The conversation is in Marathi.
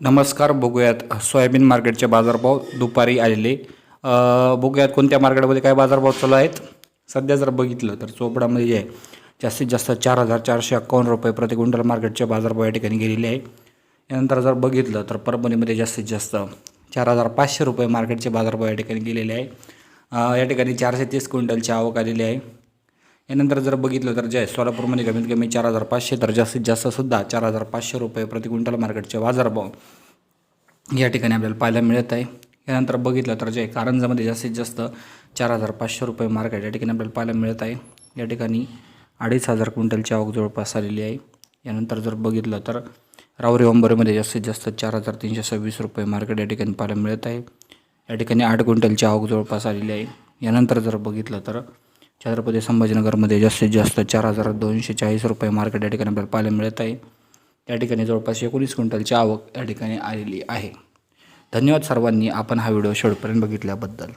नमस्कार बघूयात. सोयाबीन मार्केटचे बाजारभाव दुपारी आलेले. बघूयात कोणत्या मार्केटमध्ये काय बाजारभाव चालू आहेत? सध्या जर बघितलं तर चोपडामध्ये जे आहे जास्तीत जास्त चार हजार चारशे एक्कावन्न रुपये प्रति क्विंटल मार्केटचे बाजारभाव या ठिकाणी गेलेले आहे. यानंतर जर बघितलं तर परभणीमध्ये जास्तीत जास्त चार हजार पाचशे रुपये मार्केटचे बाजारभाव या ठिकाणी गेलेले आहे. या ठिकाणी चारशे तीस क्विंटलची आवक आलेली आहे. यानंतर जर बघितलं तर जे आहे सोलापूरमध्ये कमीत कमी चार हजार पाचशे तर जास्तीत जास्त सुद्धा चार हजार पाचशे रुपये प्रति क्विंटल मार्केटचे बाजारभाव या ठिकाणी आपल्याला पाहायला मिळत आहे. यानंतर बघितलं तर जे कारंजामध्ये जास्तीत जास्त चार हजार पाचशे रुपये मार्केट या ठिकाणी आपल्याला पाहायला मिळत आहे. या ठिकाणी अडीच हजार क्विंटलची आवक जवळपास आलेली आहे. यानंतर जर बघितलं तर रावरी अंबोरीमध्ये जास्तीत जास्त चार हजार तीनशे सव्वीस रुपये मार्केट या ठिकाणी पाहायला मिळत आहे. या ठिकाणी आठ क्विंटलची आवक जवळपास आलेली आहे. यानंतर जर बघितलं तर छत्रपती संभाजीनगरमध्ये जास्तीत जास्त चार हजार दोनशे चाळीस रुपये मार्केट या ठिकाणी आपल्याला पाहायला मिळत आहे. या ठिकाणी जवळपास एकोणीस क्विंटलची आवक या ठिकाणी आलेली आहे. धन्यवाद सर्वांनी. आपण हा व्हिडिओ शेवटपर्यंत बघितल्याबद्दल.